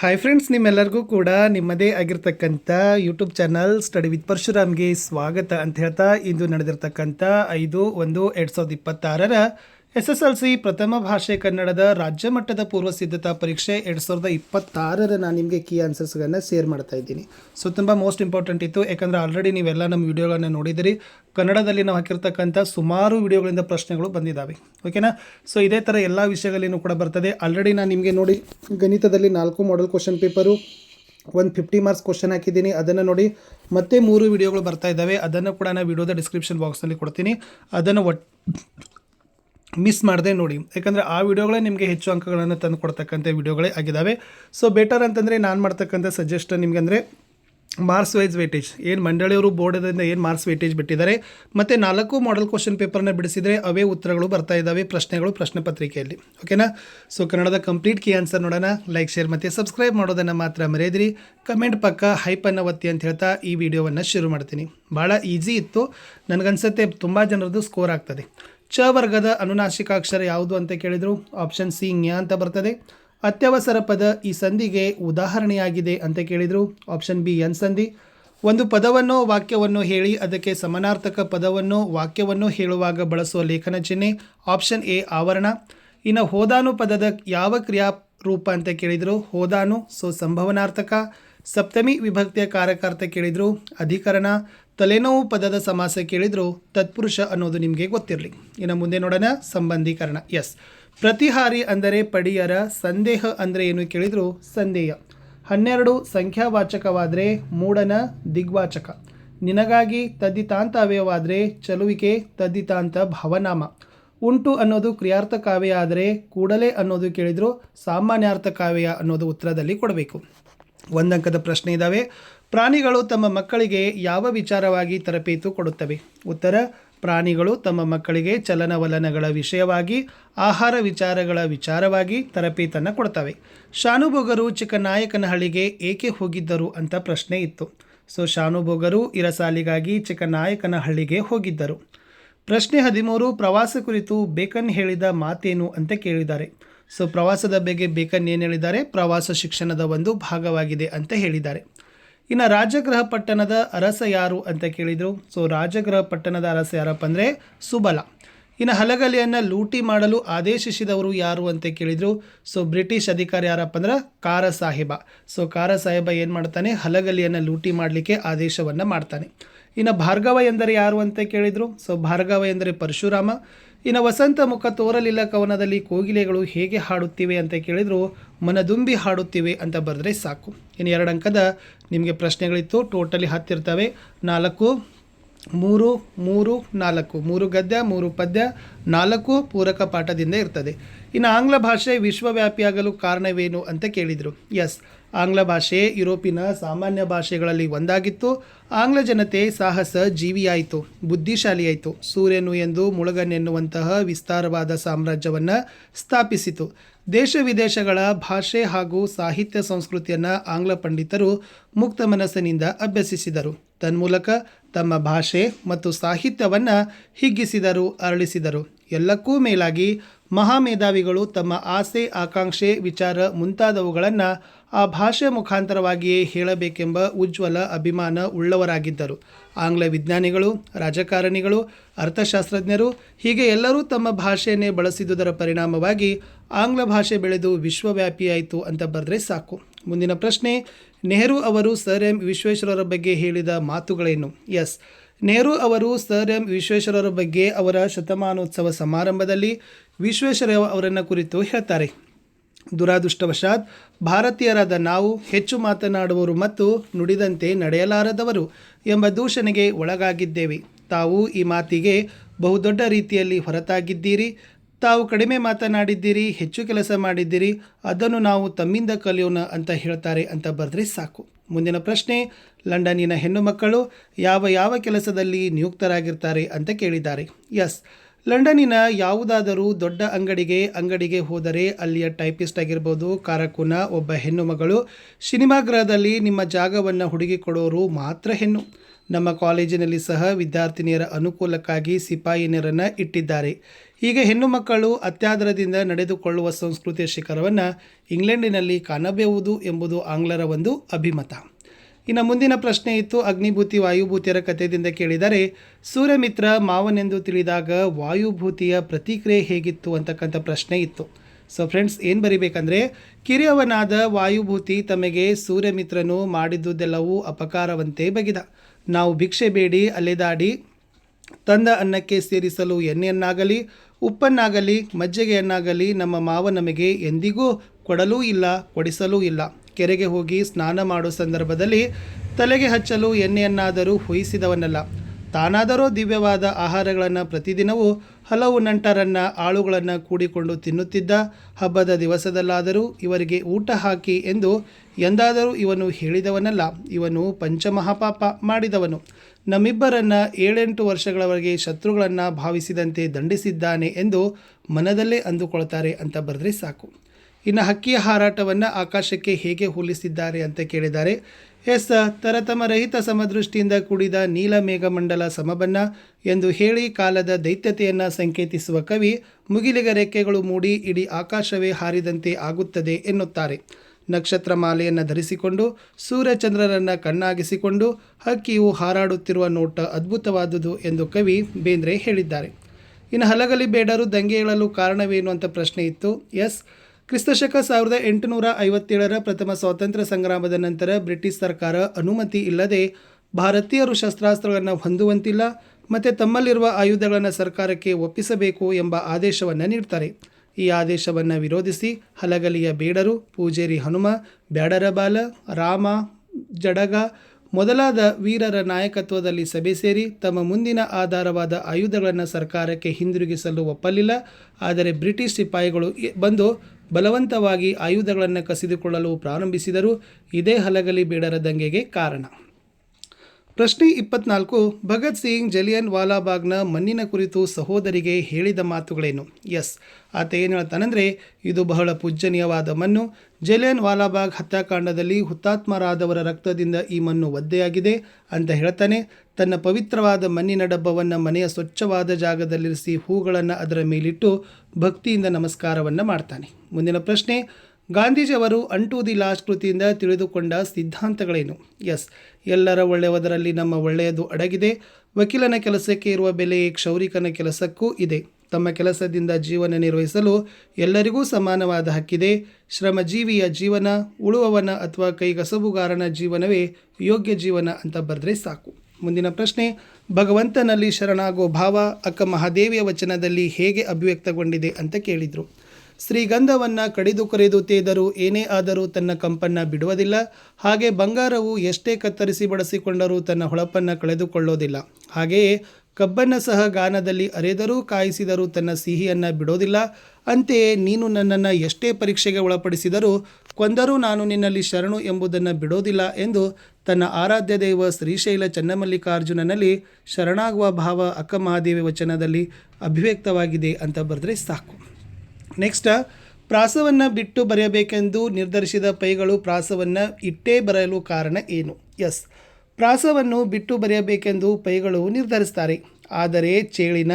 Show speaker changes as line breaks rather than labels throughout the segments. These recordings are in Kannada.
ಹಾಯ್ ಫ್ರೆಂಡ್ಸ್ ನಿಮ್ಮೆಲ್ಲರಿಗೂ ಕೂಡ ನಿಮ್ಮದೇ ಆಗಿರ್ತಕ್ಕಂಥ ಯೂಟ್ಯೂಬ್ ಚಾನಲ್ ಸ್ಟಡಿ ವಿತ್ ಪರಶುರಾಮ್ಗೆ ಸ್ವಾಗತ ಅಂತ ಹೇಳ್ತಾ ಇಂದು ನಡೆದಿರ್ತಕ್ಕಂಥ ಐದು ಒಂದು ಎರಡು ಸಾವಿರದ ಇಪ್ಪತ್ತಾರರ ಎಸ್ ಎಸ್ ಎಲ್ ಸಿ ಪ್ರಥಮ ಭಾಷೆ ಕನ್ನಡದ ರಾಜ್ಯ ಮಟ್ಟದ ಪೂರ್ವ ಸಿದ್ಧತಾ ಪರೀಕ್ಷೆ ಎರಡು ಸಾವಿರದ ಇಪ್ಪತ್ತಾರರ ನಾನು ನಿಮಗೆ ಕೀ ಆನ್ಸರ್ಸ್ಗಳನ್ನು ಶೇರ್ ಮಾಡ್ತಾ ಇದ್ದೀನಿ. ಸೊ ತುಂಬ ಮೋಸ್ಟ್ ಇಂಪಾರ್ಟೆಂಟ್ ಇತ್ತು. ಯಾಕಂದರೆ ಆಲ್ರೆಡಿ ನೀವೆಲ್ಲ ನಮ್ಮ ವಿಡಿಯೋಗಳನ್ನು ನೋಡಿದಿರಿ. ಕನ್ನಡದಲ್ಲಿ ನಾವು ಹಾಕಿರ್ತಕ್ಕಂಥ ಸುಮಾರು ವಿಡಿಯೋಗಳಿಂದ ಪ್ರಶ್ನೆಗಳು ಬಂದಿದ್ದಾವೆ ಓಕೆನಾ ಸೊ ಇದೇ ಥರ ಎಲ್ಲ ವಿಷಯಗಳೇನು ಕೂಡ ಬರ್ತದೆ. ಆಲ್ರೆಡಿ ನಾನು ನಿಮಗೆ ನೋಡಿ ಗಣಿತದಲ್ಲಿ ನಾಲ್ಕು ಮಾಡೆಲ್ ಕ್ವಶನ್ ಪೇಪರು ಒಂದು ಫಿಫ್ಟಿ ಮಾರ್ಕ್ಸ್ ಕ್ವಶನ್ ಹಾಕಿದ್ದೀನಿ. ಅದನ್ನು ನೋಡಿ ಮತ್ತೆ ಮೂರು ವಿಡಿಯೋಗಳು ಬರ್ತಾ ಇದ್ದಾವೆ. ಅದನ್ನು ಕೂಡ ನಾನು ವಿಡಿಯೋದ ಡಿಸ್ಕ್ರಿಪ್ಷನ್ ಬಾಕ್ಸ್ನಲ್ಲಿ ಕೊಡ್ತೀನಿ. ಅದನ್ನು ಒಟ್ ಮಿಸ್ ಮಾಡದೆ ನೋಡಿ. ಯಾಕಂದರೆ ಆ ವಿಡಿಯೋಗಳೇ ನಿಮಗೆ ಹೆಚ್ಚು ಅಂಕಗಳನ್ನು ತಂದು ಕೊಡ್ತಕ್ಕಂಥ ವಿಡಿಯೋಗಳೇ ಆಗಿದ್ದಾವೆ ಸೊ ಬೆಟರ್ ಅಂತಂದರೆ ನಾನು ಮಾಡ್ತಕ್ಕಂಥ ಸಜೆಸ್ಟ್ ನಿಮಗೆ ಅಂದರೆ ಮಾರ್ಕ್ಸ್ ವೈಸ್ ವೇಟೇಜ್ ಏನು ಮಂಡಳಿಯವರು ಬೋರ್ಡದಿಂದ ಏನು ಮಾರ್ಕ್ಸ್ ವೇಟೇಜ್ ಬಿಟ್ಟಿದ್ದಾರೆ? ಮತ್ತು ನಾಲ್ಕು ಮಾಡೆಲ್ ಕ್ವಶನ್ ಪೇಪರ್ನ ಬಿಡಿಸಿದರೆ ಅವೇ ಉತ್ತರಗಳು ಬರ್ತಾ ಇದ್ದಾವೆ ಪ್ರಶ್ನೆಗಳು ಪ್ರಶ್ನೆ ಪತ್ರಿಕೆಯಲ್ಲಿ. ಓಕೆನಾ ಸೊ ಕನ್ನಡದ ಕಂಪ್ಲೀಟ್ ಕೀ ಆನ್ಸರ್ ನೋಡೋಣ. ಲೈಕ್ ಶೇರ್ ಮತ್ತು ಸಬ್ಸ್ಕ್ರೈಬ್ ಮಾಡೋದನ್ನು ಮಾತ್ರ ಮರೆಯದಿರಿ. ಕಮೆಂಟ್ ಪಕ್ಕ ಹೈಪನ್ನು ಒತ್ತಿ ಅಂತ ಹೇಳ್ತಾ ಈ ವಿಡಿಯೋವನ್ನು ಶುರು ಮಾಡ್ತೀನಿ. ಭಾಳ ಈಸಿ ಇತ್ತು. ನನಗನ್ಸುತ್ತೆ ತುಂಬ ಜನರದ್ದು ಸ್ಕೋರ್ ಆಗ್ತದೆ. ಚ ವರ್ಗದ ಅನುನಾಸಿಕಾಕ್ಷರ ಯಾವುದು ಅಂತ ಕೇಳಿದರು? ಆಪ್ಷನ್ ಸಿ ಜ್ಞ ಅಂತ ಬರ್ತದೆ. ಅತ್ಯವಸರ ಪದ ಈ ಸಂಧಿಗೆ ಉದಾಹರಣೆಯಾಗಿದೆ ಅಂತ ಕೇಳಿದರು. ಆಪ್ಷನ್ ಬಿ ಎನ್ ಸಂಧಿ. ಒಂದು ಪದವನ್ನು ವಾಕ್ಯವನ್ನು ಹೇಳಿ ಅದಕ್ಕೆ ಸಮನಾರ್ಥಕ ಪದವನ್ನು ವಾಕ್ಯವನ್ನು ಹೇಳುವಾಗ ಬಳಸುವ ಲೇಖನ ಚಿಹ್ನೆ. ಆಪ್ಷನ್ ಎ ಆವರಣ. ಇನ್ನು ಹೋದಾನು ಪದದ ಯಾವ ಕ್ರಿಯಾ ರೂಪ ಅಂತ ಕೇಳಿದರು? ಹೋದಾನು, ಸೊ ಸಂಭವನಾರ್ಥಕ. ಸಪ್ತಮಿ ವಿಭಕ್ತಿಯ ಕಾರ್ಯಕರ್ತ ಕೇಳಿದರು. ಅಧಿಕರಣ. ತಲೆನೋವು ಪದದ ಸಮಾಸ ಕೇಳಿದ್ರು ತತ್ಪುರುಷ ಅನ್ನೋದು ನಿಮಗೆ ಗೊತ್ತಿರಲಿ. ಇನ್ನು ಮುಂದೆ ನೋಡೋಣ ಸಂಬಂಧೀಕರಣ. ಎಸ್ ಪ್ರತಿಹಾರಿ ಅಂದರೆ ಪಡಿಯರ, ಸಂದೇಹ ಅಂದರೆ ಏನು ಕೇಳಿದ್ರು ಸಂದೇಹ. ಹನ್ನೆರಡು ಸಂಖ್ಯಾವಾಚಕವಾದರೆ ಮೂಡನ ದಿಗ್ವಾಚಕ. ನಿನಗಾಗಿ ತದ್ದಿತಾಂತ ಅವಯವಾದರೆ ಚಲುವಿಕೆ ತದ್ದಿತಾಂತ ಭಾವನಾಮ. ಉಂಟು ಅನ್ನೋದು ಕ್ರಿಯಾರ್ಥ ಕಾವ್ಯ ಆದರೆ ಕೂಡಲೇ ಅನ್ನೋದು ಕೇಳಿದ್ರು ಸಾಮಾನ್ಯಾರ್ಥ ಕಾವ್ಯ ಅನ್ನೋದು ಉತ್ತರದಲ್ಲಿ ಕೊಡಬೇಕು. ಒಂದಂಕದ ಪ್ರಶ್ನೆ ಇದ್ದಾವೆ ಪ್ರಾಣಿಗಳು ತಮ್ಮ ಮಕ್ಕಳಿಗೆ ಯಾವ ವಿಚಾರವಾಗಿ ತರಬೇತು ಕೊಡುತ್ತವೆ? ಉತ್ತರ, ಪ್ರಾಣಿಗಳು ತಮ್ಮ ಮಕ್ಕಳಿಗೆ ಚಲನವಲನಗಳ ವಿಷಯವಾಗಿ, ಆಹಾರ ವಿಚಾರಗಳ ವಿಚಾರವಾಗಿ ತರಬೇತನ್ನು ಕೊಡ್ತವೆ ಶಾನುಭೋಗರು ಚಿಕ್ಕನಾಯಕನಹಳ್ಳಿಗೆ ಏಕೆ ಹೋಗಿದ್ದರು ಅಂತ ಪ್ರಶ್ನೆ ಇತ್ತು. ಸೊ, ಶಾನುಭೋಗರು ಇರಸಾಲಿಗಾಗಿ ಚಿಕ್ಕನಾಯಕನಹಳ್ಳಿಗೆ ಹೋಗಿದ್ದರು. ಪ್ರಶ್ನೆ ಹದಿಮೂರು, ಪ್ರವಾಸ ಕುರಿತು ಬೇಕನ್ ಹೇಳಿದ ಮಾತೇನು ಅಂತ ಕೇಳಿದ್ದಾರೆ. ಸೊ, ಪ್ರವಾಸದ ಬಗ್ಗೆ ಬೇಕನ್ ಏನು ಹೇಳಿದ್ದಾರೆ? ಪ್ರವಾಸ ಶಿಕ್ಷಣದ ಒಂದು ಭಾಗವಾಗಿದೆ ಅಂತ ಹೇಳಿದ್ದಾರೆ. ಇನ್ನು ರಾಜಗೃಹ ಪಟ್ಟಣದ ಅರಸ ಯಾರು ಅಂತ ಕೇಳಿದರು. ಸೊ ರಾಜಗೃಹ ಪಟ್ಟಣದ ಅರಸ ಯಾರಪ್ಪ ಅಂದರೆ ಸುಬಲ. ಇನ್ನು ಹಲಗಲಿಯನ್ನು ಲೂಟಿ ಮಾಡಲು ಆದೇಶಿಸಿದವರು ಯಾರು ಅಂತ ಕೇಳಿದರು. ಸೊ ಬ್ರಿಟಿಷ್ ಅಧಿಕಾರಿ ಯಾರಪ್ಪ ಅಂದ್ರೆ ಕಾರ ಸಾಹೇಬ ಸೊ ಕಾರ ಸಾಹೇಬ ಏನು ಮಾಡ್ತಾನೆ? ಹಲಗಲಿಯನ್ನು ಲೂಟಿ ಮಾಡಲಿಕ್ಕೆ ಆದೇಶವನ್ನು ಮಾಡ್ತಾನೆ. ಇನ್ನು ಭಾರ್ಗವ ಎಂದರೆ ಯಾರು ಅಂತ ಕೇಳಿದರು. ಸೊ ಭಾರ್ಗವ ಎಂದರೆ ಪರಶುರಾಮ. ಇನ್ನು ವಸಂತ ಮುಖ ತೋರಲಿಲ್ಲ ಕವನದಲ್ಲಿ ಕೋಗಿಲೆಗಳು ಹೇಗೆ ಹಾಡುತ್ತಿವೆ ಅಂತ ಕೇಳಿದ್ರು ಮನದುಂಬಿ ಹಾಡುತ್ತಿವೆ ಅಂತ ಬರೆದ್ರೆ ಸಾಕು. ಇನ್ನು ಎರಡು ಅಂಕದ ನಿಮಗೆ ಪ್ರಶ್ನೆಗಳಿತ್ತು, ಟೋಟಲಿ ಹತ್ತಿರ್ತವೆ. ನಾಲ್ಕು, ಮೂರು ಮೂರು, ನಾಲ್ಕು. ಮೂರು ಗದ್ಯ, ಮೂರು ಪದ್ಯ, ನಾಲ್ಕು ಪೂರಕ ಪಾಠದಿಂದ ಇರ್ತದೆ. ಇನ್ನು ಆಂಗ್ಲ ಭಾಷೆ ವಿಶ್ವವ್ಯಾಪಿಯಾಗಲು ಕಾರಣವೇನು ಅಂತ ಕೇಳಿದರು. ಎಸ್ ಆಂಗ್ಲ ಭಾಷೆ ಯುರೋಪಿನ ಸಾಮಾನ್ಯ ಭಾಷೆಗಳಲ್ಲಿ ಒಂದಾಗಿತ್ತು. ಆಂಗ್ಲ ಜನತೆ ಸಾಹಸ ಜೀವಿಯಾಯಿತು, ಬುದ್ಧಿಶಾಲಿಯಾಯಿತು. ಸೂರ್ಯನು ಎಂದು ಮುಳುಗನೆನ್ನುವಂತಹ ವಿಸ್ತಾರವಾದ ಸಾಮ್ರಾಜ್ಯವನ್ನು ಸ್ಥಾಪಿಸಿತು. ದೇಶ ವಿದೇಶಗಳ ಭಾಷೆ ಹಾಗೂ ಸಾಹಿತ್ಯ ಸಂಸ್ಕೃತಿಯನ್ನು ಆಂಗ್ಲ ಪಂಡಿತರು ಮುಕ್ತ ಮನಸ್ಸಿನಿಂದ ಅಭ್ಯಸಿಸಿದರು. ತನ್ಮೂಲಕ ತಮ್ಮ ಭಾಷೆ ಮತ್ತು ಸಾಹಿತ್ಯವನ್ನು ಹಿಗ್ಗಿಸಿದರು, ಅರಳಿಸಿದರು. ಎಲ್ಲಕ್ಕೂ ಮೇಲಾಗಿ ಮಹಾಮೇಧಾವಿಗಳು ತಮ್ಮ ಆಸೆ, ಆಕಾಂಕ್ಷೆ, ವಿಚಾರ ಮುಂತಾದವುಗಳನ್ನು ಆ ಭಾಷೆ ಮುಖಾಂತರವಾಗಿಯೇ ಹೇಳಬೇಕೆಂಬ ಉಜ್ವಲ ಅಭಿಮಾನ ಉಳ್ಳವರಾಗಿದ್ದರು. ಆಂಗ್ಲ ವಿಜ್ಞಾನಿಗಳು, ರಾಜಕಾರಣಿಗಳು, ಅರ್ಥಶಾಸ್ತ್ರಜ್ಞರು, ಹೀಗೆ ಎಲ್ಲರೂ ತಮ್ಮ ಭಾಷೆಯನ್ನೇ ಬಳಸಿದುದರ ಪರಿಣಾಮವಾಗಿ ಆಂಗ್ಲ ಭಾಷೆ ಬೆಳೆದು ವಿಶ್ವವ್ಯಾಪಿಯಾಯಿತು ಅಂತ ಬರೆದ್ರೆ ಸಾಕು. ಮುಂದಿನ ಪ್ರಶ್ನೆ, ನೆಹರು ಅವರು ಸರ್ ಎಂ ವಿಶ್ವೇಶ್ವರರ ಬಗ್ಗೆ ಹೇಳಿದ ಮಾತುಗಳೇನು? ಎಸ್. ನೆಹರು ಅವರು ಸರ್ ಎಂ ವಿಶ್ವೇಶ್ವರರ ಬಗ್ಗೆ ಅವರ ಶತಮಾನೋತ್ಸವ ಸಮಾರಂಭದಲ್ಲಿ ವಿಶ್ವೇಶ್ವರ ಅವರನ್ನು ಕುರಿತು ಹೇಳ್ತಾರೆ. ದುರಾದೃಷ್ಟವಶಾತ್ ಭಾರತೀಯರಾದ ನಾವು ಹೆಚ್ಚು ಮಾತನಾಡುವರು ಮತ್ತು ನುಡಿದಂತೆ ನಡೆಯಲಾರದವರು ಎಂಬ ದೂಷಣೆಗೆ ಒಳಗಾಗಿದ್ದೇವೆ. ತಾವು ಈ ಮಾತಿಗೆ ಬಹುದೊಡ್ಡ ರೀತಿಯಲ್ಲಿ ಹೊರತಾಗಿದ್ದೀರಿ. ತಾವು ಕಡಿಮೆ ಮಾತನಾಡಿದ್ದೀರಿ, ಹೆಚ್ಚು ಕೆಲಸ ಮಾಡಿದ್ದೀರಿ, ಅದನ್ನು ನಾವು ತಮ್ಮಿಂದ ಕಲಿಯೋಣ ಅಂತ ಹೇಳ್ತಾರೆ ಅಂತ ಬರೆದ್ರೆ ಸಾಕು. ಮುಂದಿನ ಪ್ರಶ್ನೆ, ಲಂಡನ್ನಿನ ಹೆಣ್ಣು ಮಕ್ಕಳು ಯಾವ ಯಾವ ಕೆಲಸದಲ್ಲಿ ನಿಯುಕ್ತರಾಗಿರ್ತಾರೆ ಅಂತ ಕೇಳಿದ್ದಾರೆ. ಎಸ್ ಲಂಡನ್ನಿನ ಯಾವುದಾದರೂ ದೊಡ್ಡ ಅಂಗಡಿಗೆ ಅಂಗಡಿಗೆ ಹೋದರೆ ಅಲ್ಲಿಯ ಟೈಪಿಸ್ಟ್ ಆಗಿರ್ಬೋದು ಕಾರಕುನ, ಒಬ್ಬ ಹೆಣ್ಣು ಮಗಳು. ಸಿನಿಮಾ ಗೃಹದಲ್ಲಿ ನಿಮ್ಮ ಜಾಗವನ್ನು ಹುಡುಗಿಕೊಡೋರು ಮಾತ್ರ ಹೆಣ್ಣು. ನಮ್ಮ ಕಾಲೇಜಿನಲ್ಲಿ ಸಹ ವಿದ್ಯಾರ್ಥಿನಿಯರ ಅನುಕೂಲಕ್ಕಾಗಿ ಸಿಪಾಯಿನಿಯರನ್ನು ಇಟ್ಟಿದ್ದಾರೆ. ಹೀಗೆ ಹೆಣ್ಣು ಮಕ್ಕಳು ಅತ್ಯಾದರದಿಂದ ನಡೆದುಕೊಳ್ಳುವ ಸಂಸ್ಕೃತಿಯ ಶಿಖರವನ್ನು ಇಂಗ್ಲೆಂಡಿನಲ್ಲಿ ಕಾಣಬಹುದು ಎಂಬುದು ಆಂಗ್ಲರ ಒಂದು ಅಭಿಮತ. ಇನ್ನು ಮುಂದಿನ ಪ್ರಶ್ನೆ ಇತ್ತು. ಅಗ್ನಿಭೂತಿ ವಾಯುಭೂತಿಯರ ಕಥೆಯಿಂದ ಕೇಳಿದರೆ, ಸೂರ್ಯಮಿತ್ರ ಮಾವನೆಂದು ತಿಳಿದಾಗ ವಾಯುಭೂತಿಯ ಪ್ರತಿಕ್ರಿಯೆ ಹೇಗಿತ್ತು ಅಂತಕ್ಕಂಥ ಪ್ರಶ್ನೆ ಇತ್ತು. ಸೊ ಫ್ರೆಂಡ್ಸ್ ಏನು ಬರಿಬೇಕಂದ್ರೆ, ಕಿರಿಯವನಾದ ವಾಯುಭೂತಿ ತಮಗೆ ಸೂರ್ಯಮಿತ್ರನು ಮಾಡಿದ್ದುದೆಲ್ಲವೂ ಅಪಕಾರವಂತೆ ಬಗೆದ. ನಾವು ಭಿಕ್ಷೆ ಬೇಡಿ ಅಲೆದಾಡಿ ತಂದ ಅನ್ನಕ್ಕೆ ಸೇರಿಸಲು ಎಣ್ಣೆಯನ್ನಾಗಲಿ, ಉಪ್ಪನ್ನಾಗಲಿ, ಮಜ್ಜಿಗೆಯನ್ನಾಗಲಿ ನಮ್ಮ ಮಾವ ನಮಗೆ ಎಂದಿಗೂ ಕೊಡಲೂ ಇಲ್ಲ, ಕೊಡಿಸಲೂ ಇಲ್ಲ. ಕೆರೆಗೆ ಹೋಗಿ ಸ್ನಾನ ಮಾಡೋ ಸಂದರ್ಭದಲ್ಲಿ ತಲೆಗೆ ಹಚ್ಚಲು ಎಣ್ಣೆಯನ್ನಾದರೂ ಹುಯಿಸಿದವನಲ್ಲ. ತಾನಾದರೂ ದಿವ್ಯವಾದ ಆಹಾರಗಳನ್ನು ಪ್ರತಿದಿನವೂ ಹಲವು ನಂಟರನ್ನು ಆಳುಗಳನ್ನು ಕೂಡಿಕೊಂಡು ತಿನ್ನುತ್ತಿದ್ದ ಹಬ್ಬದ ದಿವಸದಲ್ಲಾದರೂ ಇವರಿಗೆ ಊಟ ಹಾಕಿ ಎಂದು ಎಂದಾದರೂ ಇವನು ಹೇಳಿದವನಲ್ಲ. ಇವನು ಪಂಚಮಹಾಪಾಪ ಮಾಡಿದವನು. ನಮ್ಮಿಬ್ಬರನ್ನು ಏಳೆಂಟು ವರ್ಷಗಳವರೆಗೆ ಶತ್ರುಗಳನ್ನು ಭಾವಿಸಿದಂತೆ ದಂಡಿಸಿದ್ದಾನೆ ಎಂದು ಮನದಲ್ಲೇ ಅಂದುಕೊಳ್ತಾರೆ ಅಂತ ಬರೆದ್ರೆ ಸಾಕು. ಇನ್ನು ಹಕ್ಕಿಯ ಹಾರಾಟವನ್ನು ಆಕಾಶಕ್ಕೆ ಹೇಗೆ ಹೋಲಿಸಿದ್ದಾರೆ ಅಂತ ಕೇಳಿದ್ದಾರೆ. ಎಸ್ ತರತಮ ರಹಿತ ಸಮದೃಷ್ಟಿಯಿಂದ ಕೂಡಿದ ನೀಲ ಮೇಘಮಂಡಲ ಸಮಬನ್ನ ಎಂದು ಹೇಳಿ ಕಾಲದ ದೈತ್ಯತೆಯನ್ನು ಸಂಕೇತಿಸುವ ಕವಿ ಮುಗಿಲಿಗೆ ರೆಕ್ಕೆಗಳು ಮೂಡಿ ಇಡೀ ಆಕಾಶವೇ ಹಾರಿದಂತೆ ಆಗುತ್ತದೆ ಎನ್ನುತ್ತಾರೆ. ನಕ್ಷತ್ರ ಮಾಲೆಯನ್ನು ಧರಿಸಿಕೊಂಡು ಸೂರ್ಯಚಂದ್ರರನ್ನು ಕಣ್ಣಾಗಿಸಿಕೊಂಡು ಹಕ್ಕಿಯು ಹಾರಾಡುತ್ತಿರುವ ನೋಟ ಅದ್ಭುತವಾದುದು ಎಂದು ಕವಿ ಬೇಂದ್ರೆ ಹೇಳಿದ್ದಾರೆ. ಇನ್ನು ಹಲಗಲಿ ಬೇಡರು ದಂಗೆ ಏಳಲು ಕಾರಣವೇನು ಅಂತ ಪ್ರಶ್ನೆ ಇತ್ತು. ಎಸ್ ಕ್ರಿಸ್ತಶಕ ಸಾವಿರದ ಎಂಟುನೂರ ಐವತ್ತೇಳರ ಪ್ರಥಮ ಸ್ವಾತಂತ್ರ್ಯ ಸಂಗ್ರಾಮದ ನಂತರ ಬ್ರಿಟಿಷ್ ಸರ್ಕಾರ ಅನುಮತಿ ಇಲ್ಲದೆ ಭಾರತೀಯರು ಶಸ್ತ್ರಾಸ್ತ್ರಗಳನ್ನು ಹೊಂದುವಂತಿಲ್ಲ, ಮತ್ತು ತಮ್ಮಲ್ಲಿರುವ ಆಯುಧಗಳನ್ನು ಸರ್ಕಾರಕ್ಕೆ ಒಪ್ಪಿಸಬೇಕು ಎಂಬ ಆದೇಶವನ್ನು ನೀಡ್ತಾರೆ. ಈ ಆದೇಶವನ್ನು ವಿರೋಧಿಸಿ ಹಲಗಲಿಯ ಬೇಡರು ಪೂಜೇರಿ ಹನುಮ ಬ್ಯಾಡರಬಾಲ ರಾಮ, ಜಡಗ ಮೊದಲಾದ ವೀರರ ನಾಯಕತ್ವದಲ್ಲಿ ಸಭೆ ಸೇರಿ ತಮ್ಮ ಮುಂದಿನ ಆಧಾರವಾದ ಆಯುಧಗಳನ್ನು ಸರ್ಕಾರಕ್ಕೆ ಹಿಂದಿರುಗಿಸಲು ಒಪ್ಪಲಿಲ್ಲ. ಆದರೆ ಬ್ರಿಟಿಷ್ ಸಿಪಾಯಿಗಳು ಬಂದು ಬಲವಂತವಾಗಿ ಆಯುಧಗಳನ್ನು ಕಸಿದುಕೊಳ್ಳಲು ಪ್ರಾರಂಭಿಸಿದರು ಇದೇ ಹಲಗಲಿ ಬೀಡರ ದಂಗೆಗೆ ಕಾರಣ. ಪ್ರಶ್ನೆ ಇಪ್ಪತ್ನಾಲ್ಕು, ಭಗತ್ ಸಿಂಗ್ ಜಲಿಯನ್ ವಾಲಾಬಾಗ್ನ ಮಣ್ಣಿನ ಕುರಿತು ಸಹೋದರಿಗೆ ಹೇಳಿದ ಮಾತುಗಳೇನು? ಎಸ್. ಆತ ಏನು ಹೇಳ್ತಾನಂದರೆ, ಇದು ಬಹಳ ಪೂಜ್ಯನೀಯವಾದ ಮಣ್ಣು. ಜಲಿಯನ್ ವಾಲಾಬಾಗ್ ಹತ್ಯಾಕಾಂಡದಲ್ಲಿ ಹುತಾತ್ಮರಾದವರ ರಕ್ತದಿಂದ ಈ ಮಣ್ಣು ಒದ್ದೆಯಾಗಿದೆ ಅಂತ ಹೇಳ್ತಾನೆ. ತನ್ನ ಪವಿತ್ರವಾದ ಮಣ್ಣಿನ ಡಬ್ಬವನ್ನು ಮನೆಯ ಸ್ವಚ್ಛವಾದ ಜಾಗದಲ್ಲಿರಿಸಿ ಹೂಗಳನ್ನು ಅದರ ಮೇಲಿಟ್ಟು ಭಕ್ತಿಯಿಂದ ನಮಸ್ಕಾರವನ್ನು ಮಾಡ್ತಾನೆ. ಮುಂದಿನ ಪ್ರಶ್ನೆ ಗಾಂಧೀಜಿಯವರು ಅಂಟು ದಿ ಲಾಸ್ಟ್ ಕೃತಿಯಿಂದ ತಿಳಿದುಕೊಂಡ ಸಿದ್ಧಾಂತಗಳೇನು? ಎಸ್, ಎಲ್ಲರ ಒಳ್ಳೆಯವದರಲ್ಲಿ ನಮ್ಮ ಒಳ್ಳೆಯದು ಅಡಗಿದೆ. ವಕೀಲನ ಕೆಲಸಕ್ಕೆ ಇರುವ ಬೆಲೆ ಕ್ಷೌರಿಕನ ಕೆಲಸಕ್ಕೂ ಇದೆ. ತಮ್ಮ ಕೆಲಸದಿಂದ ಜೀವನ ನಿರ್ವಹಿಸಲು ಎಲ್ಲರಿಗೂ ಸಮಾನವಾದ ಹಕ್ಕಿದೆ. ಶ್ರಮಜೀವಿಯ ಜೀವನ, ಉಳುವವನ ಅಥವಾ ಕೈಗಸಬುಗಾರನ ಜೀವನವೇ ಯೋಗ್ಯ ಜೀವನ ಅಂತ ಬರೆದ್ರೆ ಸಾಕು. ಮುಂದಿನ ಪ್ರಶ್ನೆ, ಭಗವಂತನಲ್ಲಿ ಶರಣಾಗೋ ಭಾವ ಅಕ್ಕ ಮಹಾದೇವಿಯ ವಚನದಲ್ಲಿ ಹೇಗೆ ಅಭಿವ್ಯಕ್ತಗೊಂಡಿದೆ ಅಂತ ಕೇಳಿದರು. ಶ್ರೀಗಂಧವನ್ನು ಕಡಿದು ಕರೆದು ತೇದರೂ ಏನೇ ಆದರೂ ತನ್ನ ಕಂಪನ್ನು ಬಿಡುವುದಿಲ್ಲ. ಹಾಗೆ ಬಂಗಾರವು ಎಷ್ಟೇ ಕತ್ತರಿಸಿ ಬಳಸಿಕೊಂಡರೂ ತನ್ನ ಹೊಳಪನ್ನು ಕಳೆದುಕೊಳ್ಳೋದಿಲ್ಲ. ಹಾಗೆಯೇ ಕಬ್ಬನ್ನು ಸಹ ಗಾನದಲ್ಲಿ ಅರೆದರೂ ಕಾಯಿಸಿದರೂ ತನ್ನ ಸಿಹಿಯನ್ನು ಬಿಡೋದಿಲ್ಲ. ಅಂತೆಯೇ ನೀನು ನನ್ನನ್ನು ಎಷ್ಟೇ ಪರೀಕ್ಷೆಗೆ ಒಳಪಡಿಸಿದರೂ ಕೊಂದರೂ ನಾನು ನಿನ್ನಲ್ಲಿ ಶರಣು ಎಂಬುದನ್ನು ಬಿಡೋದಿಲ್ಲ ಎಂದು ತನ್ನ ಆರಾಧ್ಯ ದೈವ ಶ್ರೀಶೈಲ ಚನ್ನಮಲ್ಲಿಕಾರ್ಜುನನಲ್ಲಿ ಶರಣಾಗುವ ಭಾವ ಅಕ್ಕ ಮಹಾದೇವಿ ವಚನದಲ್ಲಿ ಅಭಿವ್ಯಕ್ತವಾಗಿದೆ ಅಂತ ಬರೆದ್ರೆ ಸಾಕು. ನೆಕ್ಸ್ಟ್ ಪ್ರಾಸವನ್ನು ಬಿಟ್ಟು ಬರೆಯಬೇಕೆಂದು ನಿರ್ಧರಿಸಿದ ಪೈಗಳು ಪ್ರಾಸವನ್ನು ಇಟ್ಟೇ ಬರೆಯಲು ಕಾರಣ ಏನು? ಎಸ್ ಪ್ರಾಸವನ್ನು ಬಿಟ್ಟು ಬರೆಯಬೇಕೆಂದು ಪೈಗಳು ನಿರ್ಧರಿಸ್ತಾರೆ. ಆದರೆ ಚೇಳಿನ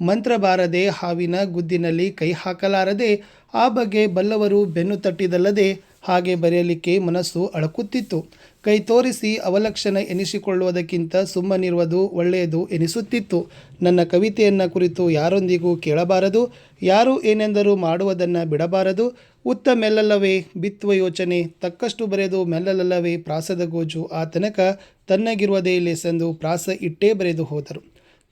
ಮಂತ್ರ ಬಾರದೆ ಹಾವಿನ ಗುದ್ದಿನಲ್ಲಿ ಕೈ ಹಾಕಲಾರದೆ ಆ ಬಗ್ಗೆ ಬಲ್ಲವರು ಬೆನ್ನು ತಟ್ಟಿದಲ್ಲದೆ ಹಾಗೆ ಬರೆಯಲಿಕ್ಕೆ ಮನಸ್ಸು ಅಳಕುತ್ತಿತ್ತು. ಕೈ ತೋರಿಸಿ ಅವಲಕ್ಷಣ ಎನಿಸಿಕೊಳ್ಳುವುದಕ್ಕಿಂತ ಸುಮ್ಮನಿರುವುದು ಒಳ್ಳೆಯದು ಎನಿಸುತ್ತಿತ್ತು. ನನ್ನ ಕವಿತೆಯನ್ನು ಕುರಿತು ಯಾರೊಂದಿಗೂ ಕೇಳಬಾರದು, ಯಾರು ಏನೆಂದರೂ ಮಾಡುವುದನ್ನು ಬಿಡಬಾರದು. ಉತ್ತ ಮೆಲ್ಲಲ್ಲವೇ ಬಿತ್ತುವ ಯೋಚನೆ, ತಕ್ಕಷ್ಟು ಬರೆದು ಮೆಲ್ಲಲ್ಲವೇ ಪ್ರಾಸದ ಗೋಜು. ಆ ತನಕ ತನ್ನಗಿರುವುದೇ ಲೆಸೆಂದು ಪ್ರಾಸ ಇಟ್ಟೇ ಬರೆದು ಹೋದರು.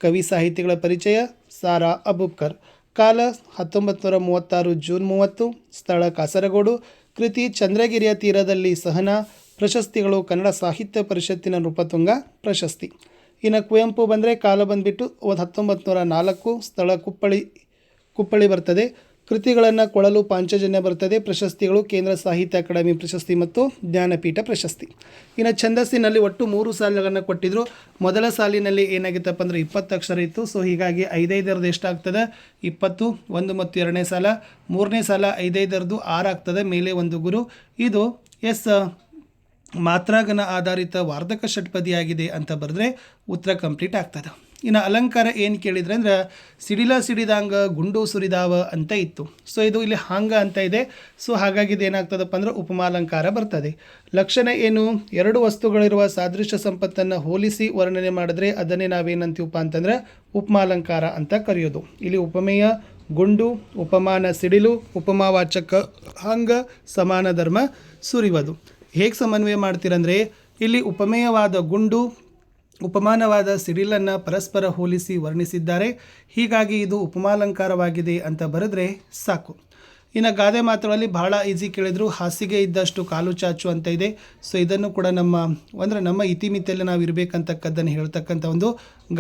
ಕವಿ ಸಾಹಿತಿಗಳ ಪರಿಚಯ ಸಾರಾ ಅಬುಬ್ಕರ್. ಕಾಲ ಹತ್ತೊಂಬತ್ತು ಮೂವತ್ತಾರು ಜೂನ್ ಮೂವತ್ತು, ಸ್ಥಳ ಕಾಸರಗೋಡು. ಕೃತಿ ಚಂದ್ರಗಿರಿಯ ತೀರದಲ್ಲಿ ಸಹನ ಪ್ರಶಸ್ತಿಗಳು ಕನ್ನಡ ಸಾಹಿತ್ಯ ಪರಿಷತ್ತಿನ ನೃಪತುಂಗ ಪ್ರಶಸ್ತಿ. ಇನ್ನು ಕುವೆಂಪು ಬಂದರೆ ಕಾಲ ಬಂದುಬಿಟ್ಟು ಒಂದು ಹತ್ತೊಂಬತ್ತು ನೂರ ನಾಲ್ಕು ಸ್ಥಳ ಕುಪ್ಪಳಿ ಕುಪ್ಪಳಿ ಬರ್ತದೆ. ಕೃತಿಗಳನ್ನು ಕೊಳಲು ಪಾಂಚಜನ್ಯ ಬರ್ತದೆ. ಪ್ರಶಸ್ತಿಗಳು ಕೇಂದ್ರ ಸಾಹಿತ್ಯ ಅಕಾಡೆಮಿ ಪ್ರಶಸ್ತಿ ಮತ್ತು ಜ್ಞಾನಪೀಠ ಪ್ರಶಸ್ತಿ. ಇನ್ನು ಛಂದಸ್ಸಿನಲ್ಲಿ ಒಟ್ಟು ಮೂರು ಸಾಲುಗಳನ್ನು ಕೊಟ್ಟಿದ್ದರು ಮೊದಲ ಸಾಲಿನಲ್ಲಿ ಏನಾಗಿತ್ತಪ್ಪ ಅಂದರೆ ಇಪ್ಪತ್ತು ಅಕ್ಷರ ಇತ್ತು. ಸೊ ಹೀಗಾಗಿ ಐದೈದರದ್ದು ಎಷ್ಟಾಗ್ತದೆ? ಇಪ್ಪತ್ತು, ಒಂದು ಮತ್ತು ಎರಡನೇ ಸಾಲ. ಮೂರನೇ ಸಾಲ ಐದೈದರದ್ದು ಆರು ಆಗ್ತದೆ. ಮೇಲೆ ಒಂದು ಗುರು. ಇದು ಎಸ್ ಮಾತ್ರಾಗನ ಆಧಾರಿತ ವಾರ್ಧಕ ಷಟ್ಪದಿಯಾಗಿದೆ ಅಂತ ಬರೆದ್ರೆ ಉತ್ತರ ಕಂಪ್ಲೀಟ್ ಆಗ್ತದೆ. ಇನ್ನು ಅಲಂಕಾರ ಏನು ಕೇಳಿದ್ರೆ ಅಂದ್ರೆ ಸಿಡಿಲ ಸಿಡಿದಾಂಗ ಗುಂಡು ಸುರಿದಾವ ಅಂತ ಇತ್ತು. ಸೊ ಇದು ಇಲ್ಲಿ ಹಾಂಗ ಅಂತ ಇದೆ. ಸೊ ಹಾಗಾಗಿ ಏನಾಗ್ತದಪ್ಪ ಅಂದ್ರೆ ಉಪಮಾಲಂಕಾರ ಬರ್ತದೆ. ಲಕ್ಷಣ ಏನು? ಎರಡು ವಸ್ತುಗಳಿರುವ ಸಾದೃಶ್ಯ ಸಂಪತ್ತನ್ನು ಹೋಲಿಸಿ ವರ್ಣನೆ ಮಾಡಿದ್ರೆ ಅದನ್ನೇ ನಾವೇನಂತೀವಪ್ಪ ಅಂತಂದ್ರೆ ಉಪಮಾಲಂಕಾರ ಅಂತ ಕರೆಯೋದು. ಇಲ್ಲಿ ಉಪಮೇಯ, ಗುಂಡು, ಉಪಮಾನ ಸಿಡಿಲು, ಉಪಮಾವಾಚಕ, ಹಾಂಗ, ಸಮಾನ ಧರ್ಮ ಸುರಿಯುವುದು ಹೇಗೆ ಸಮನ್ವಯ ಮಾಡ್ತೀರಂದರೆ, ಇಲ್ಲಿ ಉಪಮೇಯವಾದ ಗುಂಡು, ಉಪಮಾನವಾದ ಸಿಡಿಲನ್ನು ಪರಸ್ಪರ ಹೋಲಿಸಿ ವರ್ಣಿಸಿದ್ದಾರೆ. ಹೀಗಾಗಿ ಇದು ಉಪಮಾಲಂಕಾರವಾಗಿದೆ ಅಂತ ಬರೆದ್ರೆ ಸಾಕು. ಇನ್ನು ಗಾದೆ ಮಾತುಗಳಲ್ಲಿ ಬಹಳ ಈಸಿ ಕೇಳಿದ್ರು. ಹಾಸಿಗೆ ಇದ್ದಷ್ಟು ಕಾಲು ಚಾಚು ಅಂತ ಇದೆ. ಸೊ ಇದನ್ನು ಕೂಡ ನಮ್ಮ, ಅಂದರೆ ನಮ್ಮ ಇತಿಮಿತಿಯಲ್ಲಿ ನಾವು ಇರಬೇಕಂತಕ್ಕದ್ದನ್ನು ಹೇಳ್ತಕ್ಕಂಥ ಒಂದು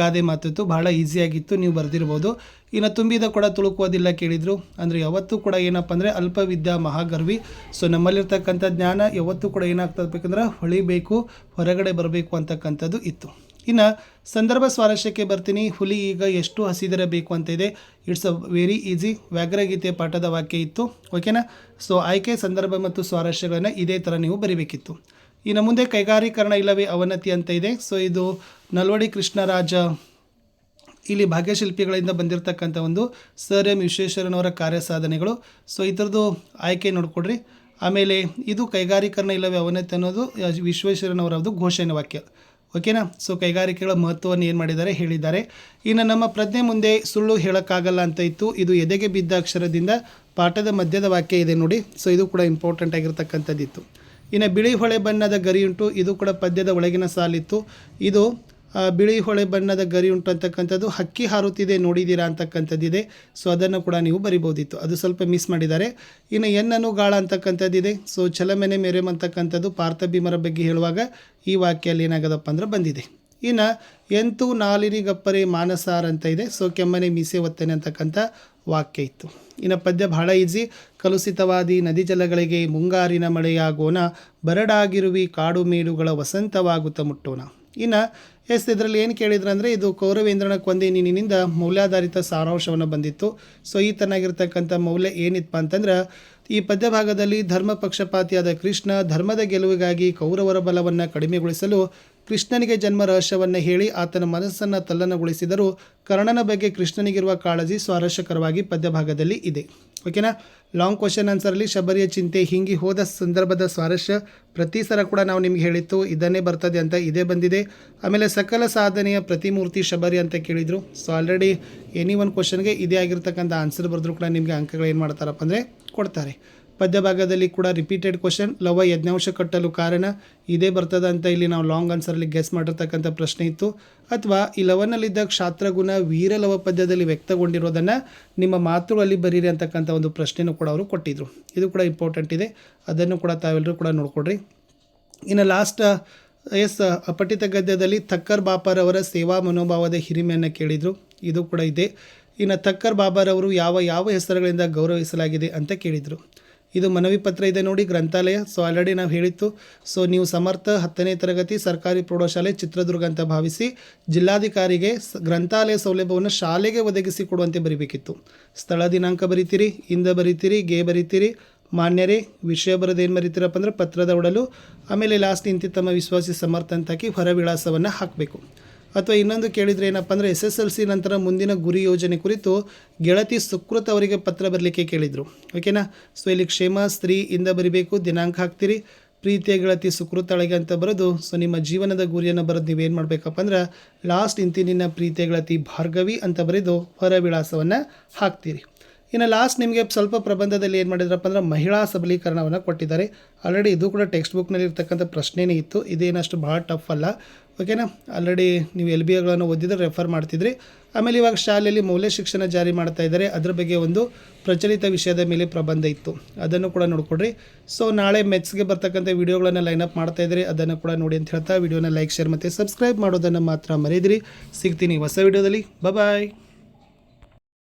ಗಾದೆ ಮಾತಿತ್ತು. ಬಹಳ ಈಸಿಯಾಗಿತ್ತು ನೀವು ಬರೆದಿರ್ಬೋದು. ಇನ್ನು ತುಂಬಿದ ಕೂಡ ತುಳುಕುವುದಿಲ್ಲ ಕೇಳಿದರು. ಅಂದರೆ ಯಾವತ್ತೂ ಕೂಡ ಏನಪ್ಪ ಅಂದರೆ ಅಲ್ಪವಿದ್ಯಾ ಮಹಾಗರ್ವಿ. ಸೊ ನಮ್ಮಲ್ಲಿರ್ತಕ್ಕಂಥ ಜ್ಞಾನ ಯಾವತ್ತೂ ಕೂಡ ಏನಾಗ್ತದೆ ಬೇಕಂದ್ರೆ ಹೊಳಿಬೇಕು, ಹೊರಗಡೆ ಬರಬೇಕು ಅಂತಕ್ಕಂಥದ್ದು ಇತ್ತು. ಇನ್ನು ಸಂದರ್ಭ ಸ್ವಾರಸ್ಯಕ್ಕೆ ಬರ್ತೀನಿ. ಹುಲಿ ಈಗ ಎಷ್ಟು ಹಸಿದಿರಬೇಕು ಅಂತ ಇದೆ. ಇಟ್ಸ್ ಅ ವೆರಿ ಈಸಿ ವ್ಯಾಘ್ರಗೀತೆ ಪಾಠದ ವಾಕ್ಯ ಇತ್ತು. ಓಕೆನಾ ಸೊ ಆಯ್ಕೆ, ಸಂದರ್ಭ ಮತ್ತು ಸ್ವಾರಸ್ಯಗಳನ್ನು ಇದೇ ಥರ ನೀವು ಬರಿಬೇಕಿತ್ತು. ಇನ್ನು ಮುಂದೆ ಕೈಗಾರೀಕರಣ ಇಲ್ಲವೇ ಅವನತಿ ಅಂತ ಇದೆ. ಸೊ ಇದು ನಲ್ವಡಿ ಕೃಷ್ಣರಾಜ ಇಲ್ಲಿ ಭಾಗ್ಯಶಿಲ್ಪಿಗಳಿಂದ ಬಂದಿರತಕ್ಕಂಥ ಒಂದು ಸರ್ ಎಂ ವಿಶ್ವೇಶ್ವರನವರ ಕಾರ್ಯ ಸಾಧನೆಗಳು. ಸೊ ಇದ್ರದ್ದು ಆಯ್ಕೆ ನೋಡಿಕೊಡ್ರಿ. ಆಮೇಲೆ ಇದು ಕೈಗಾರೀಕರಣ ಇಲ್ಲವೇ ಅವನತಿ ಅನ್ನೋದು, ವಿಶ್ವೇಶ್ವರನವರದ್ದು ಘೋಷಣೆ ವಾಕ್ಯ. ಓಕೆನಾ? ಸೊ ಕೈಗಾರಿಕೆಗಳ ಮಹತ್ವವನ್ನು ಏನು ಮಾಡಿದ್ದಾರೆ? ಹೇಳಿದ್ದಾರೆ. ಇನ್ನು ನಮ್ಮ ಪ್ರಜ್ಞೆ ಮುಂದೆ ಸುಳ್ಳು ಹೇಳೋಕ್ಕಾಗಲ್ಲ ಅಂತ ಇತ್ತು. ಇದು ಎದೆಗೆ ಬಿದ್ದ ಅಕ್ಷರದಿಂದ ಪಾಠದ ಮಧ್ಯದ ವಾಕ್ಯ ಇದೆ ನೋಡಿ. ಸೊ ಇದು ಕೂಡ ಇಂಪಾರ್ಟೆಂಟ್ ಆಗಿರ್ತಕ್ಕಂಥದ್ದಿತ್ತು. ಇನ್ನು ಬಿಳಿ ಹೊಳೆ ಬಣ್ಣದ ಗರಿಯುಂಟು, ಇದು ಕೂಡ ಪದ್ಯದ ಒಳಗಿನ ಸಾಲಿತ್ತು. ಇದು ಬಿಳಿ ಹೊಳೆ ಬಣ್ಣದ ಗರಿ ಉಂಟು ಅಂತಕ್ಕಂಥದ್ದು ಹಕ್ಕಿ ಹಾರುತ್ತಿದೆ ನೋಡಿದ್ದೀರಾ ಅಂತಕ್ಕಂಥದ್ದಿದೆ. ಸೊ ಅದನ್ನು ಕೂಡ ನೀವು ಬರಿಬೋದಿತ್ತು ಅದು ಸ್ವಲ್ಪ ಮಿಸ್ ಮಾಡಿದ್ದಾರೆ. ಇನ್ನು ಎನ್ನನು ಗಾಳ ಅಂತಕ್ಕಂಥದ್ದಿದೆ. ಸೊ ಚಲಮೆನೆ ಮೆರೆಮ್ ಅಂತಕ್ಕಂಥದ್ದು ಪಾರ್ಥಭೀಮರ ಬಗ್ಗೆ ಹೇಳುವಾಗ ಈ ವಾಕ್ಯಲ್ಲಿ ಏನಾಗದಪ್ಪ ಅಂದ್ರೆ ಬಂದಿದೆ. ಇನ್ನು ಎಂತು ನಾಲಿನಿ ಗಪ್ಪರೆ ಮಾನಸಾರ್ ಅಂತ ಇದೆ. ಸೊ ಕೆಮ್ಮನೆ ಮೀಸೆ ಒತ್ತನೆ ಅಂತಕ್ಕಂಥ ವಾಕ್ಯ ಇತ್ತು. ಇನ್ನು ಪದ್ಯ ಬಹಳ ಈಜಿ ಕಲುಷಿತವಾದಿ ನದಿ ಜಲಗಳಿಗೆ ಮುಂಗಾರಿನ ಮಳೆಯಾಗೋಣ, ಬರಡಾಗಿರುವಿ ಕಾಡು ಮೇಡುಗಳ ವಸಂತವಾಗುತ್ತ ಮುಟ್ಟೋಣ. ಇನ್ನು ಎಸ್, ಇದರಲ್ಲಿ ಏನು ಕೇಳಿದ್ರು ಅಂದರೆ ಇದು ಕೌರವೇಂದ್ರನ ಕೊಂದೆ ನೀನಿನಿಂದ ಮೌಲ್ಯಾಧಾರಿತ ಸಾರಾಂಶವನ್ನು ಬಂದಿತ್ತು. ಸೊ ಈ ತನ್ನಾಗಿರ್ತಕ್ಕಂಥ ಮೌಲ್ಯ ಏನಿತ್ತಪ್ಪ ಅಂತಂದ್ರೆ, ಈ ಪದ್ಯಭಾಗದಲ್ಲಿ ಧರ್ಮ ಪಕ್ಷಪಾತಿಯಾದ ಕೃಷ್ಣ ಧರ್ಮದ ಗೆಲುವಿಗಾಗಿ ಕೌರವರ ಬಲವನ್ನು ಕಡಿಮೆಗೊಳಿಸಲು ಕೃಷ್ಣನಿಗೆ ಜನ್ಮ ರಹಸ್ಯವನ್ನು ಹೇಳಿ ಆತನ ಮನಸ್ಸನ್ನು ತಲ್ಲಣಗೊಳಿಸಿದರೂ ಕರ್ಣನ ಬಗ್ಗೆ ಕೃಷ್ಣನಿಗಿರುವ ಕಾಳಜಿ ಸ್ವಾರಸ್ಯಕರವಾಗಿ ಪದ್ಯಭಾಗದಲ್ಲಿ ಇದೆ. ಓಕೆನಾ? ಲಾಂಗ್ ಕ್ವಶನ್ ಆನ್ಸರಲ್ಲಿ ಶಬರಿಯ ಚಿಂತೆ ಹಿಂಗಿ ಹೋದ ಸಂದರ್ಭದ ಸ್ವಾರಸ್ಯ ಪ್ರತಿ ಸರ ಕೂಡ ನಾವು ನಿಮ್ಗೆ ಹೇಳಿತ್ತು, ಇದನ್ನೇ ಬರ್ತದೆ ಅಂತ ಇದೇ ಬಂದಿದೆ. ಆಮೇಲೆ ಸಕಲ ಸಾಧನೆಯ ಪ್ರತಿಮೂರ್ತಿ ಶಬರಿ ಅಂತ ಕೇಳಿದರು. ಸೊ ಆಲ್ರೆಡಿ ಎನಿ ಒನ್ ಕ್ವಶನ್ಗೆ ಇದೇ ಆಗಿರ್ತಕ್ಕಂಥ ಆನ್ಸರ್ ಬರೆದ್ರು ಕೂಡ ನಿಮಗೆ ಅಂಕಗಳು ಏನು ಮಾಡ್ತಾರಪ್ಪ ಅಂದರೆ ಕೊಡ್ತಾರೆ. ಪದ್ಯ ಭಾಗದಲ್ಲಿ ಕೂಡ ರಿಪೀಟೆಡ್ ಕ್ವಶನ್ ಲವ ಯಜ್ಞಾಂಶ ಕಟ್ಟಲು ಕಾರಣ ಇದೇ ಬರ್ತದ ಅಂತ ಇಲ್ಲಿ ನಾವು ಲಾಂಗ್ ಆನ್ಸರಲ್ಲಿ ಗೆಸ್ ಮಾಡಿರ್ತಕ್ಕಂಥ ಪ್ರಶ್ನೆ ಇತ್ತು. ಅಥವಾ ಈ ಲವನಲ್ಲಿದ್ದ ಕ್ಷಾತ್ರಗುಣ ವೀರಲವ ಪದ್ಯದಲ್ಲಿ ವ್ಯಕ್ತಗೊಂಡಿರೋದನ್ನು ನಿಮ್ಮ ಮಾತುಗಳಲ್ಲಿ ಬರೀರಿ ಅಂತಕ್ಕಂಥ ಒಂದು ಪ್ರಶ್ನೆನೂ ಕೂಡ ಅವರು ಕೊಟ್ಟಿದ್ರು. ಇದು ಕೂಡ ಇಂಪಾರ್ಟೆಂಟ್ ಇದೆ. ಅದನ್ನು ಕೂಡ ತಾವೆಲ್ಲರೂ ಕೂಡ ನೋಡ್ಕೊಡ್ರಿ ಇನ್ನು ಲಾಸ್ಟ್ ಎಸ್ ಅಪಠಿತ ಗದ್ಯದಲ್ಲಿ ಥಕ್ಕರ್ ಬಾಪರವರ ಸೇವಾ ಮನೋಭಾವದ ಹಿರಿಮೆಯನ್ನು ಕೇಳಿದರು. ಇದು ಕೂಡ ಇದೆ. ಇನ್ನು ಥಕ್ಕರ್ ಬಾಬಾರವರು ಯಾವ ಯಾವ ಹೆಸರುಗಳಿಂದ ಗೌರವಿಸಲಾಗಿದೆ ಅಂತ ಕೇಳಿದರು. ಇದು ಮನವಿ ಪತ್ರ ಇದೆ ನೋಡಿ, ಗ್ರಂಥಾಲಯ. ಸೊ ಆಲ್ರೆಡಿ ನಾವು ಹೇಳಿತ್ತು. ಸೊ ನೀವು ಸಮರ್ಥ ಹತ್ತನೇ ತರಗತಿ ಸರ್ಕಾರಿ ಪ್ರೌಢಶಾಲೆ ಚಿತ್ರದುರ್ಗ ಅಂತ ಭಾವಿಸಿ ಜಿಲ್ಲಾಧಿಕಾರಿಗೆ ಗ್ರಂಥಾಲಯ ಸೌಲಭ್ಯವನ್ನು ಶಾಲೆಗೆ ಒದಗಿಸಿ ಕೊಡುವಂತೆ ಬರಿಬೇಕಿತ್ತು. ಸ್ಥಳ ದಿನಾಂಕ ಬರಿತೀರಿ, ಇಂದ ಬರಿತೀರಿ, ಗೆ ಬರೀತೀರಿ. ಮಾನ್ಯರೇ, ವಿಷಯ ಬರೋದೇನು ಬರಿತೀರಪ್ಪ ಅಂದ್ರೆ ಪತ್ರದ ಒಡಲು. ಆಮೇಲೆ ಲಾಸ್ಟ್ ಇಂತಿ ತಮ್ಮ ವಿಶ್ವಾಸಿ ಸಮರ್ಥ ಅಂತ ಹಾಕಿ ಹೊರ ವಿಳಾಸವನ್ನು ಹಾಕಬೇಕು. ಅಥವಾ ಇನ್ನೊಂದು ಕೇಳಿದರೆ ಏನಪ್ಪ ಅಂದರೆ ಎಸ್ ಎಸ್ ಎಲ್ ಸಿ ನಂತರ ಮುಂದಿನ ಗುರಿ ಯೋಜನೆ ಕುರಿತು ಗೆಳತಿ ಸುಕೃತ್ ಅವರಿಗೆ ಪತ್ರ ಬರಲಿಕ್ಕೆ ಕೇಳಿದರು. ಓಕೆನಾ? ಸೊ ಇಲ್ಲಿ ಕ್ಷೇಮ ಸ್ತ್ರೀ ಇಂದ ಬರಿಬೇಕು, ದಿನಾಂಕ ಹಾಕ್ತೀರಿ. ಪ್ರೀತಿಯ ಗೆಳತಿ ಸುಕೃತಳಿಗೆ ಅಂತ ಬರೋದು ಸೊ ನಿಮ್ಮ ಜೀವನದ ಗುರಿಯನ್ನು ಬರೋದು ನೀವೇನು ಮಾಡಬೇಕಪ್ಪ ಅಂದ್ರೆ, ಲಾಸ್ಟ್ ಇಂತಿ ನಿನ್ನ ಪ್ರೀತಿಯ ಗೆಳತಿ ಭಾರ್ಗವಿ ಅಂತ ಬರೆದು ಹೊರ ವಿಳಾಸವನ್ನು ಹಾಕ್ತೀರಿ. ಇನ್ನು ಲಾಸ್ಟ್ ನಿಮಗೆ ಸ್ವಲ್ಪ ಪ್ರಬಂಧದಲ್ಲಿ ಏನು ಮಾಡಿದ್ರಪ್ಪ ಅಂದ್ರೆ, ಮಹಿಳಾ ಸಬಲೀಕರಣವನ್ನು ಕೊಟ್ಟಿದ್ದಾರೆ. ಆಲ್ರೆಡಿ ಇದು ಕೂಡ ಟೆಕ್ಸ್ಟ್ ಬುಕ್ನಲ್ಲಿ ಇರ್ತಕ್ಕಂಥ ಪ್ರಶ್ನೆನೇ ಇತ್ತು. ಇದೇನಷ್ಟು ಭಾಳ ಟಫ್ ಅಲ್ಲ. ಓಕೆನಾ? ಆಲ್ರೆಡಿ ನೀವು ಎಲ್ ಬಿ ಎಗಳನ್ನು ಓದಿದ್ರೆ ರೆಫರ್ ಮಾಡ್ತಿದ್ರಿ. ಆಮೇಲೆ ಇವಾಗ ಶಾಲೆಯಲ್ಲಿ ಮೌಲ್ಯ ಶಿಕ್ಷಣ ಜಾರಿ ಮಾಡ್ತಾ ಇದ್ದಾರೆ. ಅದ್ರ ಬಗ್ಗೆ ಒಂದು ಪ್ರಚಲಿತ ವಿಷಯದ ಮೇಲೆ ಪ್ರಬಂಧ ಇತ್ತು. ಅದನ್ನು ಕೂಡ ನೋಡ್ಕೊಡ್ರಿ. ಸೊ ನಾಳೆ ಮೆತ್ಸ್ಗೆ ಬರ್ತಕ್ಕಂಥ ವಿಡಿಯೋಗಳನ್ನು ಲೈನಪ್ ಮಾಡ್ತಾ ಇದ್ರಿ ಅದನ್ನು ಕೂಡ ನೋಡಿ ಅಂತ ಹೇಳ್ತಾ, ವಿಡಿಯೋನ ಲೈಕ್ ಶೇರ್ ಮತ್ತು ಸಬ್ಸ್ಕ್ರೈಬ್ ಮಾಡೋದನ್ನು ಮಾತ್ರ ಮರೆಯದಿರಿ. ಸಿಗ್ತೀನಿ ಹೊಸ ವಿಡಿಯೋದಲ್ಲಿ. ಬಾಯ್